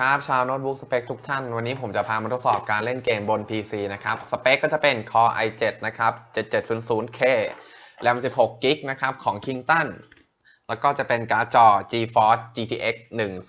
ครับชาวโน้ตบุ๊กสเปคทุกท่าน วันนี้ผมจะพามาทดสอบการเล่นเกมบน PC นะครับสเปคก็จะเป็น Core i7 นะครับ 7700K RAM 16 g b นะครับของ Kingston แล้วก็จะเป็นการ์ดจอ GeForce GTX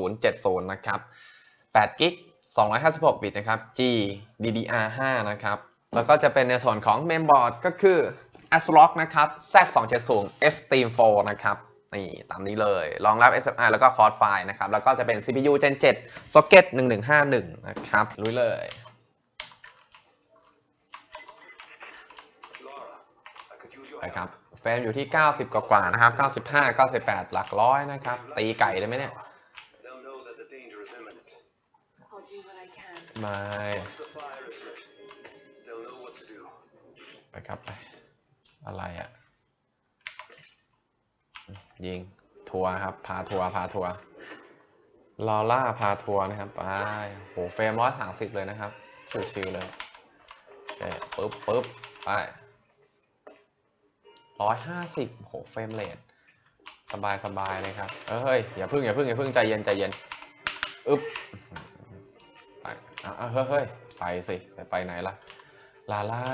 1070 นะครับ8 g b 256 บิตนะครับ G DDR5 นะครับ แล้วก็จะเป็นในส่วนของ Mainboard ก็คือ ASRock นะครับ Z270 Extreme 4นะครับ นี่ตามนี้เลยรองรับ SMI แล้วก็ Core File นะครับ แล้วก็จะเป็น CPU Gen 7 Socket 1151 นะครับ ลุยเลยไปครับเฟรมอยู่ที่ 90 กว่าๆนะครับ 95 98 หลักร้อยนะครับ ตีไก่ได้ไหมเนี่ย They'll know that the danger is imminent. I'll do what I can. ไม่ Once the fire is lit, they'll know what to do. ไปครับไปอะไรอะ่ะ ยิงทัวร์ครับ พาทัวร์พาทัวร์ลอล่าพาทัวร์นะครับไปโหเฟรมร้อยสามสิบเลยนะครับ ชิวๆเลยโอเคปึ๊บปึ๊บไปร้อยห้าสิบโหเฟรมเรทสบายสบายเลยครับ เอ้ย อย่าพึ่งอย่าพึ่งอย่าพึ่งใจเย็นใจเย็นอึ๊บไปอะเฮ้ยเฮ้ยไปสิไปไปไหนล่ะ ลาล่า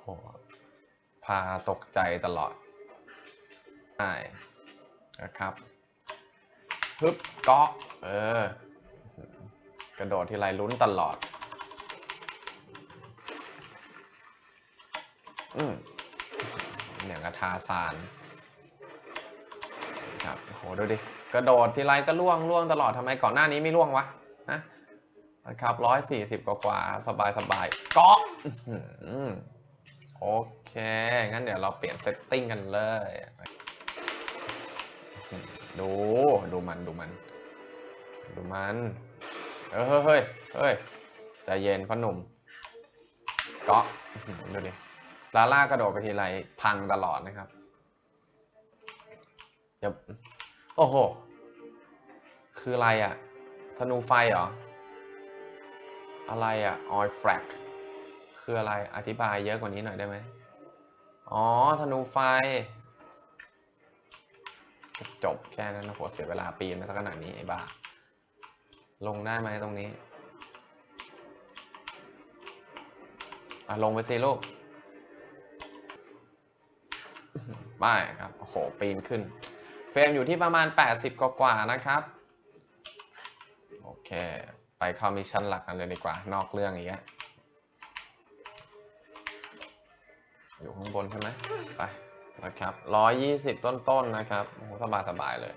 โหพาตกใจตลอด ใช่นะครับฮึบเกาะเออกระโดดทีไรลุ้นตลอด อืมอย่างกระทาซานครับโหดูดิ กระโดดทีไรก็ล่วงล่วงตลอดทำไมก่อนหน้านี้ไม่ล่วงวะฮะนะครับร้อยสี่สิบกว่าสบายสบายเกาะอื้อหือโอเค งั้นเดี๋ยวเราเปลี่ยนเซตติ้งกันเลย ดูดูมันดูมัน ดูมันเออเฮ้ยเฮ้ยเฮ้ยใจเย็นพ่อหนุ่มเกาะดูดิลาล่ากระโดดไปทีไรพังตลอดนะครับอย่าโอ้โห คืออะไรอะธนูไฟเหรอ อะไรอะออยแฟลกคืออะไรอธิบายเยอะกว่านี้หน่อยได้ไหมอ๋อธนูไฟ จบแค่นั้นนะโหเสียเวลาปีนมาสักขนาดนี้ไอ้บ้า ลงได้ไหมตรงนี้ อะ ลงไปสิลูกไม่ครับ โอ้โห ปีนขึ้น เฟรมอยู่ที่ประมาณ 80 กว่าๆนะครับ โอเค ไปเข้ามิชชั่นหลักกันเลยดีกว่า นอกเรื่องอีกแล้วอยู่ข้างบนใช่ไหมไป นะครับ120ต้นๆนะครับโอ้โหสบายเลย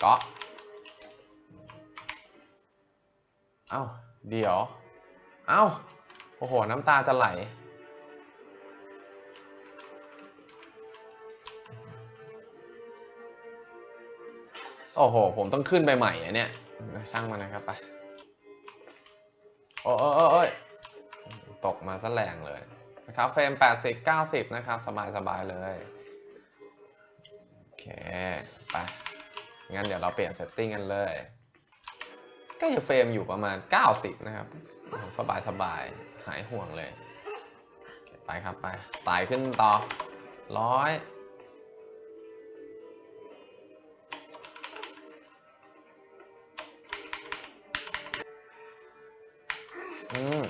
เกาะเอ้าเดี๋ยว เอ้าโอ้โห น้ำตาจะไหล โอ้โห ผมต้องขึ้นไปใหม่อะเนี่ย ช่างมันนะครับไปโอ้โอ้โอ้โอ้ยตกมาซะแรงเลยนะครับ เฟรม 80 90 นะครับ สบายสบายเลย เคไปงั้นเดี๋ยวเราเปลี่ยนเซตติ้งกันเลยก็จะเฟรมอยู่ประมาณ 90 นะครับ สบายสบายหายห่วงเลย ไปครับไปไต่ขึ้นต่อร้อยอืม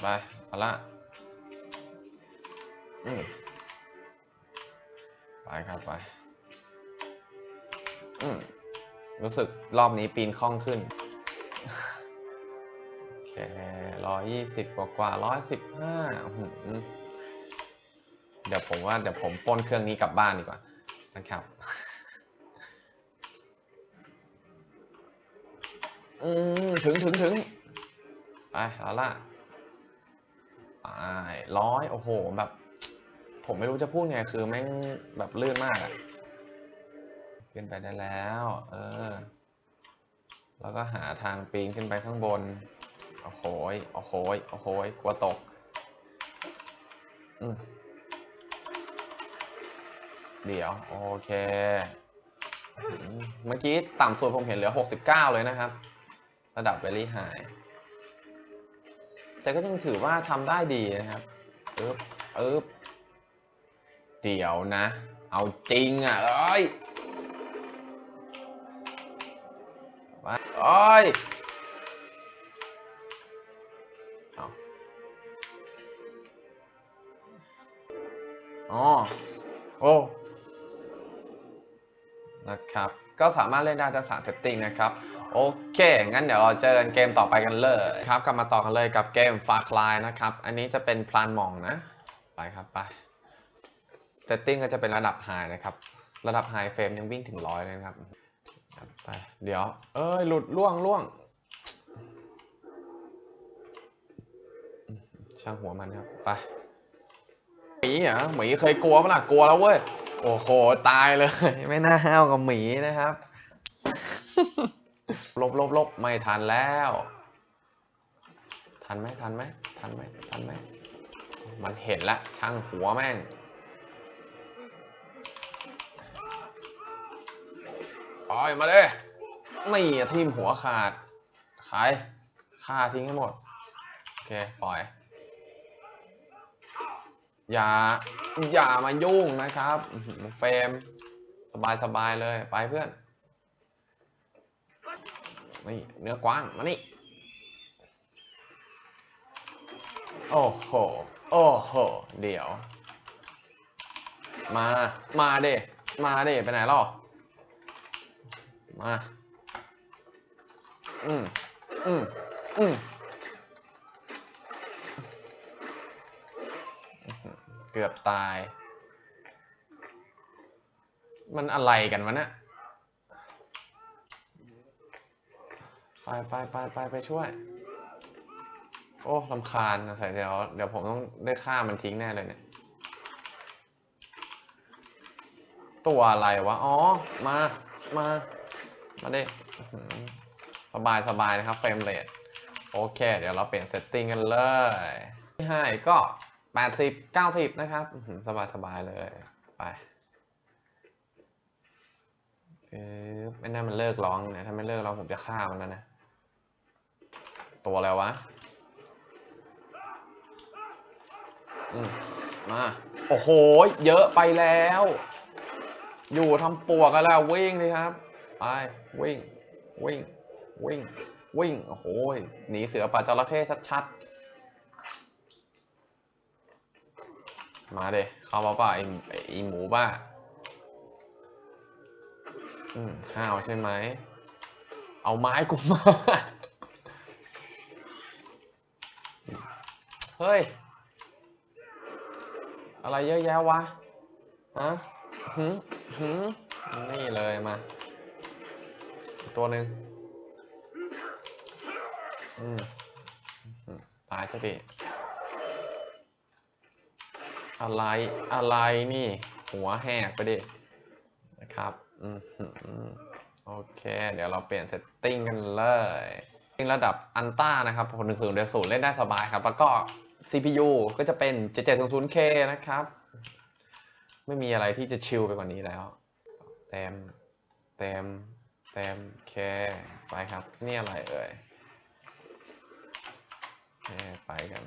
ไปเอาละอืม ไปครับไปอืมรู้สึกรอบนี้ปีนคล่องขึ้น โอเคร้อยยี่สิบกว่ากว่าร้อยสิบห้าเดี๋ยวผมว่าเดี๋ยวผมป้นเครื่องนี้กลับบ้านดีกว่านะครับ อืม ถึงถึงถึงไปแล้วล่ะไปร้อยโอ้โห แบบ ผมไม่รู้จะพูดไงคือแม่งแบบลื่นมากอะขึ้นไปได้แล้ว เออ แล้วก็หาทางปีนขึ้นไปข้างบน โอ้โหยโอ้โหยโอ้โหยกลัวตก อืมเดี๋ยว โอเค เมื่อกี้ต่ำสุดผมเห็นเหลือ 69 เลยนะครับ ระดับ very high แต่ก็ยังถือว่าทำได้ดีนะครับอึบอึบ เดี๋ยวนะ เอาจริงอะเอ้ยมาโอ้ยอาอ๋อ โอ้ นะครับ ก็สามารถเล่นได้ทั้งสามเซตติ้งนะครับ โอเค งั้นเดี๋ยวเราเจอกันเกมต่อไปกันเลยครับ กลับมาต่อกันเลยกับเกม Far Cry นะครับ อันนี้จะเป็นพลานหมองนะ ไปครับไป เซตติ้งก็จะเป็นระดับ High นะครับ ระดับ High เฟรมยังวิ่งถึงร้อยเลยนะครับครับไปเดี๋ยว เอ้ย หลุดล่วงล่วง ช่างหัวมันครับ ไปหมีเหรอหมีเคยกลัวปะล่ะกลัวแล้วเว้ย โอ้โห ตายเลย ไม่น่าห้าวกับหมีนะครับ ลบลบลบไม่ทันแล้ว ทันไหมทันไหมทันไหมทันไหมมันเห็นละช่างหัวแม่ง ปล่อยมาเลยนี่ทิ่มหัวขาด ขายฆ่าทิ้งให้หมด โอเค ปล่อย อย่า อย่ามายุ่งนะครับ เฟรม สบายสบายเลย ไปเพื่อน นี่ เนื้อกว้าง มานี่ โอ้โห โอ้โห เดี๋ยว มา มาเดมาเดไปไหนล่ะ มา อืมอืมอืมเกือบตาย มันอะไรกันวะเนี่ย ไปไปไปไปไปช่วย โอ้ลำคาญนะใส่เดี๋ยวเดี๋ยวผมต้องได้ฆ่ามันทิ้งแน่เลยเนี่ย ตัวอะไรวะ อ๋อ มา มา มาดิอื้อหือสบายสบายนะครับเฟรมเรทโอเค เดี๋ยวเราเปลี่ยนเซตติ้งกันเลย ที่ให้ก็ 80 90 นะครับสบายสบายเลย ไปเออไม่น่ามันเลิกร้องเนี่ยถ้าไม่เลิกร้องผมจะฆ่ามันแล้วนะ ตัวอะไรวะ อืมมา โอ้โห เยอะไปแล้ว อยู่ทำปวกกันแล้ววิ่งเลยครับ ไปวิ่งวิ่งวิ่งวิ่ง โอ้โหหนีเสือป่าจระเข้ชัดๆ มาเดเข้ามาป่ะไอไอหมูบ้าอืมห้าวใช่ไหม เอาไม้กูมา เฮ้ย อะไรเยอะแยะวะฮะหืมหืมนี่เลยมา ตัวหนึ่งอืมตายซะดิอะไรอะไรนี่ หัวแหกไปดินะครับอืมหืมโอเค เดี๋ยวเราเปลี่ยนเซตติ้งกันเลยระดับอันต้านะครับผลหนึ่งศูนย์เดศูนย์เล่นได้สบายครับ แล้วก็ CPU ก็จะเป็น 7700K นะครับ ไม่มีอะไรที่จะชิลไปกว่านี้แล้ว เต็ม เต็ม เต็มเคไปครับนี่อะไรเอ่ยเคไปกัน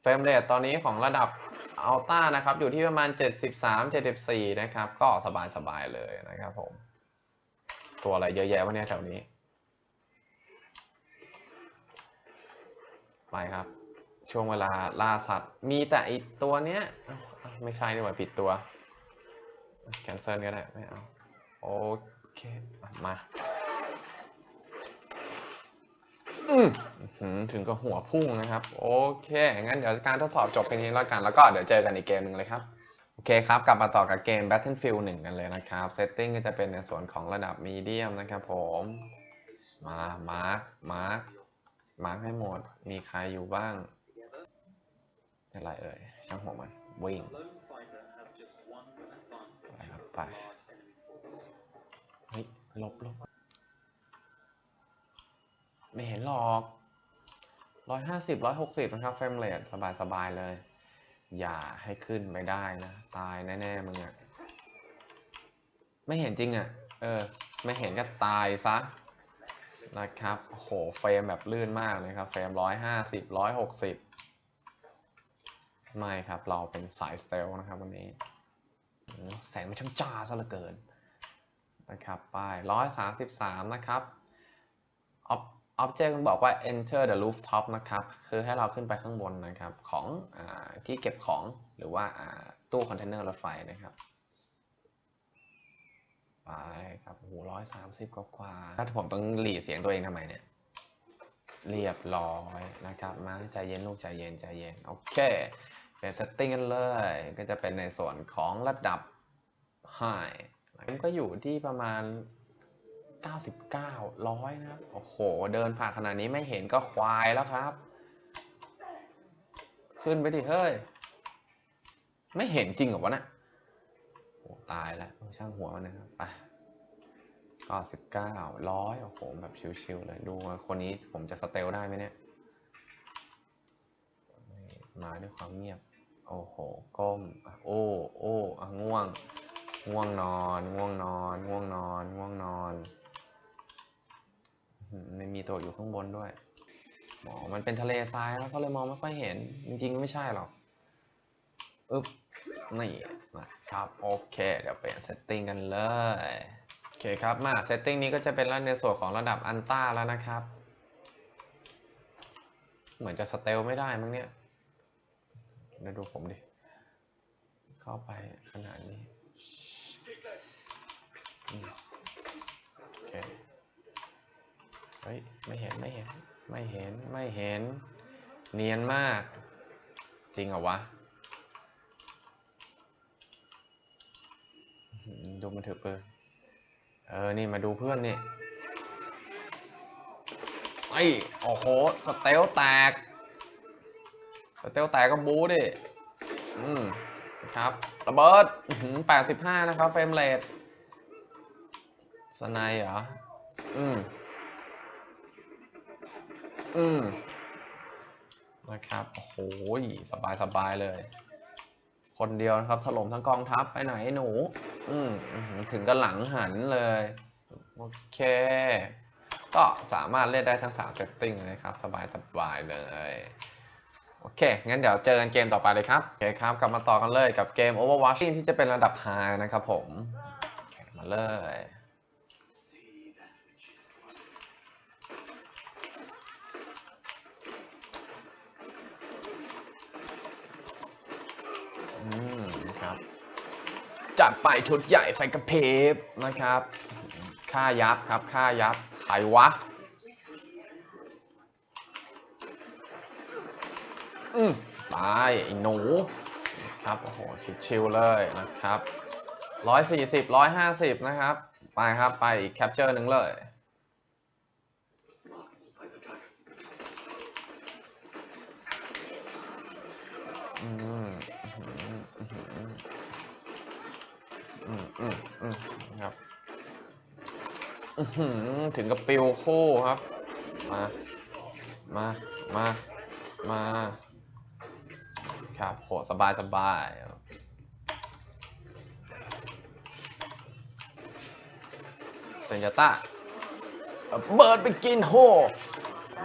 เฟรมเรทตอนนี้ของระดับอัลต้านะครับ อยู่ที่ประมาณ 73 74 นะครับ ก็สบายๆเลยนะครับผม ตัวอะไรเยอะแยะวะเนี่ยแถวนี้ ไปครับ ช่วงเวลาล่าสัตว์ มีแต่อีตัวเนี้ย ไม่ใช่นี่หว่าผิดตัว แคนเซิลก็ได้ ไม่เอา โอเค มาอือถึงกับหัวพุ่งนะครับ โอเค งั้นเดี๋ยวการทดสอบจบเพียงนี้แล้วกัน แล้วก็เดี๋ยวเจอกันอีกเกมหนึ่งเลยครับ โอเคครับ กลับมาต่อกับเกม Battlefield 1 กันเลยนะครับเซตติ้งก็จะเป็นในส่วนของระดับมีเดียมนะครับผม มามาร์คมาร์คมาร์คให้หมด มีใครอยู่บ้าง อะไรเอ่ยช่างหัวมันวิ่งไปครับไปเฮ้ยลบลบไม่เห็นหรอกร้อยห้าสิบร้อยหกสิบนะครับเฟรมเรทสบายสบายเลย อย่าให้ขึ้นไม่ได้นะ ตายแน่ๆมึงอะไม่เห็นจริงอะเออ ไม่เห็นก็ตายซะนะครับโอ้โหเฟรมแบบลื่นมากเลยครับ เฟรมร้อยห้าสิบร้อยหกสิบ ไม่ครับเราเป็นสายสเตลนะครับวันนี้ แสงมันช่างจ้าซะเหลือเกินนะครับไปร้อยสามสิบสามนะครับ Ob- object มันบอกว่า enter the rooftop นะครับ คือให้เราขึ้นไปข้างบนนะครับ ของอที่เก็บของหรือว่าตู้คอนเทนเนอร์รถไฟนะครับไปครับโอ้โหร้อยสามสิบกว่าถ้าผมต้องหลีเสียงตัวเองทำไมเนี่ย เรียบร้อยนะครับ มาใจเย็นลูกใจเย็นใจเย็น โอเค เป็นเซตติ้งกันเลย ก็จะเป็นในส่วนของระดับ High มันก็อยู่ที่ประมาณ 99ร้อยนะครับ โอ้โห เดินผ่านขนาดนี้ไม่เห็นก็ควายแล้วครับ ขึ้นไปดิเฮ้ย ไม่เห็นจริงเหรอวะนะ่ะโอ้ตายแล้วช่างหัวมันนะครับไปก็สิบเก้าร้อยโอ้โหแบบชิวๆเลยดูคนนี้ผมจะสเตลได้ไหมเนี่ย มาด้วยความเงียบ โอ้โห ก้ม โอ้ โอ้อะง่วง ง่วงนอน ง่วงนอน ง่วงนอน ง่วงนอนไม่มีตัวอยู่ข้างบนด้วยหมอมันเป็นทะเลทรายแล้วก็เลยมองไม่ค่อยเห็น จริงๆ ไม่ใช่หรอก อึ๊บ นี่นะครับ โอเค เดี๋ยวเปลี่ยนเซตติ้งกันเลย โอเคครับ มาเซตติ้งนี้ก็จะเป็นในส่วนของระดับอันต้าแล้วนะครับ เหมือนจะสเตลไม่ได้มั้งเนี่ย เดี๋ยวดูผมดิ เข้าไปขนาดนี้โอเคเฮ้ย ไม่เห็น ไม่เห็น ไม่เห็น ไม่เห็น เนียนมาก จริงเหรอวะ ดูมันถือปืนเออ นี่มาดูเพื่อนนี่ไอ้โอ้โห สเตลแตก เตลแตกก็บูดิ อืมครับ ระเบิดอื้อหือ85นะครับเฟรมเรทสไนเหรอ อืม อืม นะครับ โอ้โห สบายสบายเลย คนเดียวนะครับถล่มทั้งกองทัพไปไหนหนู อืม ถึงกับหลังหันเลย โอเค ก็สามารถเล่นได้ทั้ง3เซตติ้งเลยครับ สบายสบายเลย โอเค งั้นเดี๋ยวเจอกันเกมต่อไปเลยครับ โอเคครับ กลับมาต่อกันเลยกับเกม Overwatch ที่จะเป็นระดับ High นะครับผม มาเลย อืมครับ จัดไปชุดใหญ่ไฟกระพริบนะครับ ค่ายับครับ ค่ายับ ใครวะ อืมตายไอ้หนูครับโอ้โหชิวๆเลยนะครับร้อยสี่สิบร้อยห้าสิบนะครับ ไปครับไปอีกแคปเจอร์หนึ่งเลยอืมอืมอืมอืมอืมอืมครับอื้อหือถึงกับปิวคู่ครับ มา มา มา มา ครับโหสบายสบายเซนยาต้าเบิร์ดไปกินโฮ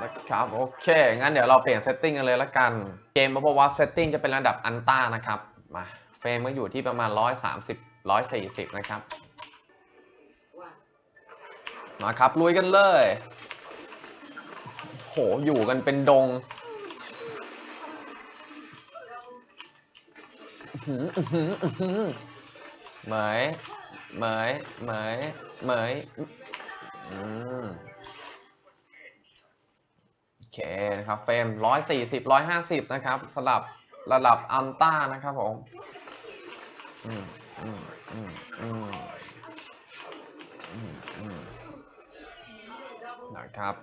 นะครับโอเค งั้นเดี๋ยวเราเปลี่ยนเซตติ้งกันเลยละกัน เกมบอกว่าเซตติ้งจะเป็นระดับอันต้านะครับ มาเฟรมก็อยู่ที่ประมาณ 130 140 นะครับ มาครับลุยกันเลย โหอยู่กันเป็นดง เหมยเหมยเหมยเหมยอืมโอเคนะครับเฟรมร้อยสี่สิบร้อยห้าสิบนะครับสำหรับระดับอัลต้านะครับผมอืมอืมอืมอืมอืมอืมนะครับ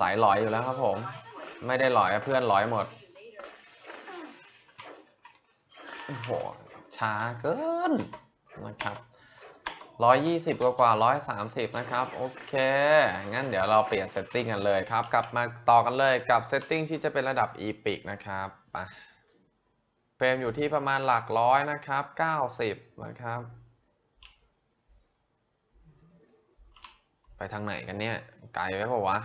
สายหลอยอยู่แล้วครับผม ไม่ได้หลอยเพื่อนหลอยหมด โอ้โหช้าเกินนะครับร้อยยี่สิบกว่ากว่าร้อยสามสิบนะครับ โอเค งั้นเดี๋ยวเราเปลี่ยนเซตติ้งกันเลยครับ กลับมาต่อกันเลยกับเซตติ้งที่จะเป็นระดับ Epic นะครับไปเฟรมอยู่ที่ประมาณหลักร้อยนะครับ90นะครับ ไปทางไหนกันเนี่ย ไกลไหมเปล่าวะ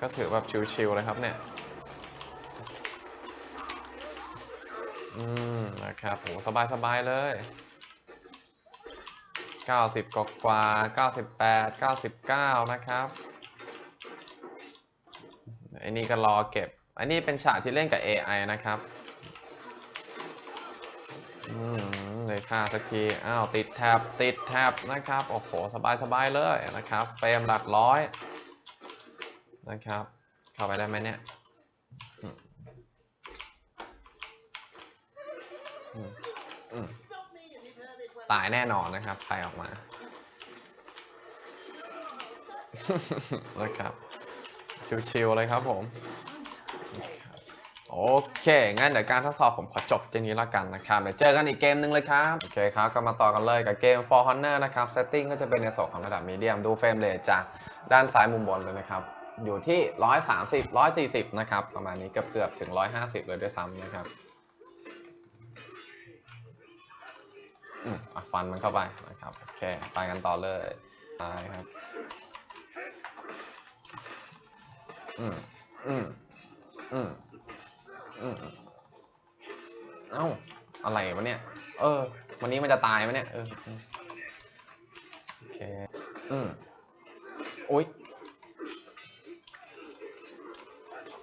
ก็ถือแบบชิวๆเลยครับเนี่ย อืมนะครับโหสบายสบายเลย 90 กว่ากว่า98 99 นะครับไอ้นี่ก็รอเก็บ อันนี้เป็นฉากที่เล่นกับ AI นะครับ อืมเลยค่าสักที อ้าว ติดแท็บ ติดแท็บนะครับ โอ้โห สบายสบายเลยนะครับ เฟรมหลักร้อยนะครับ เข้าไปได้ไหมเนี่ย อืมอืมอืม ตายแน่นอนนะครับใครออกมานะครับ ชิวๆเลยครับผม โอเค งั้นเดี๋ยวการทดสอบผมขอจบทีนี้แล้วกันนะครับ เดี๋ยวเจอกันอีกเกมหนึ่งเลยครับ โอเคครับ ก็มาต่อกันเลยกับเกม For Honor นะครับ Setting ก็จะเป็นในส่วนของระดับมีเดียม ดูเฟรมเรทจากด้านซ้ายมุมบนเลยนะครับ อยู่ที่ 130 140 นะครับ ประมาณนี้เกือบเกือบๆถึง 150 เลยด้วยซ้ำนะครับ อืมอะฟันมันเข้าไปนะครับโอเคไปกันต่อเลยไปครับอืมอืมอืมอืมเอ้าอะไรวะเนี่ย เออ วันนี้มันจะตายไหมเนี่ยเออโอเคอืมโอุ้ย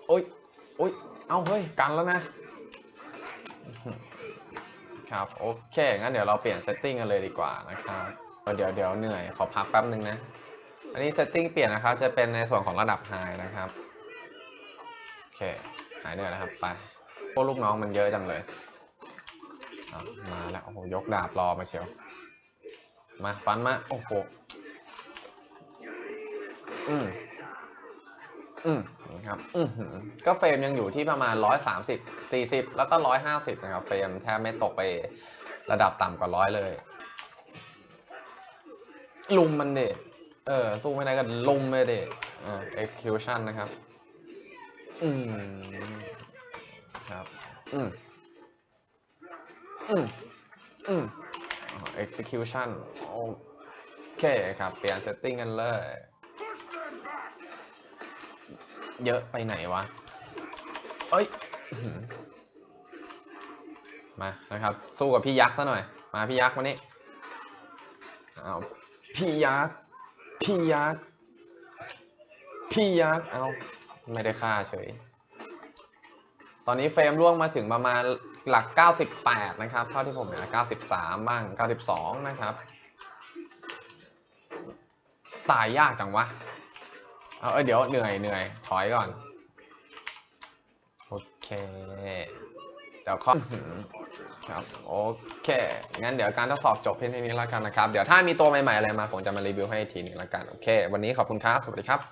อุ้ยอุ้ยเอ้าเฮ้ยกันแล้วนะ ครับ โอเค งั้นเดี๋ยวเราเปลี่ยนเซตติ้งกันเลยดีกว่านะครับเดี๋ยวเดี๋ยวเหนื่อยขอพักแป๊บนึงนะ อันนี้เซตติ้งเปลี่ยนนะครับ จะเป็นในส่วนของระดับไฮนะครับ โอเค หายเหนื่อยแล้วครับไปพวกลูกน้องมันเยอะจังเลยมาแล้วโอ้โหยกดาบรอมาเชียว มาฟันมา โอ้โห อืม อืมนี่ครับอือหือก็เฟรมยังอยู่ที่ประมาณ130 40แล้วก็150นะครับ เฟรมแทบไม่ตกไประดับต่ำกว่าร้อยเลย ลุมมันเดเออสู้ไม่ได้ก็ลุมไปเดเออ execution นะครับ อืมครับ อืมอืมอืมอ๋อ execution โอเคครับ เปลี่ยน setting กันเลย เยอะไปไหนวะ เอ้ย มานะครับ สู้กับพี่ยักษ์ซะหน่อย มาพี่ยักษ์มานี่เอาพี่ยักษ์ พี่ยักษ์ พี่ยักษ์ เอาไม่ได้ฆ่าเฉย ตอนนี้เฟรมร่วงมาถึงประมาณหลัก 98 นะครับ เท่าที่ผมเห็น93 บ้าง 92 นะครับ ตายยากจังวะ เอาเอ้ยเดี๋ยวเหนื่อยเหนื่อยถอยก่อน โอเค เดี๋ยวข้อครับโอเค งั้นเดี๋ยวการทดสอบจบเพียงเท่านี้แล้วกันนะครับ เดี๋ยวถ้ามีตัวใหม่ๆอะไรมา ผมจะมารีวิวให้อีกทีนึงแล้วกัน โอเค วันนี้ขอบคุณครับ สวัสดีครับ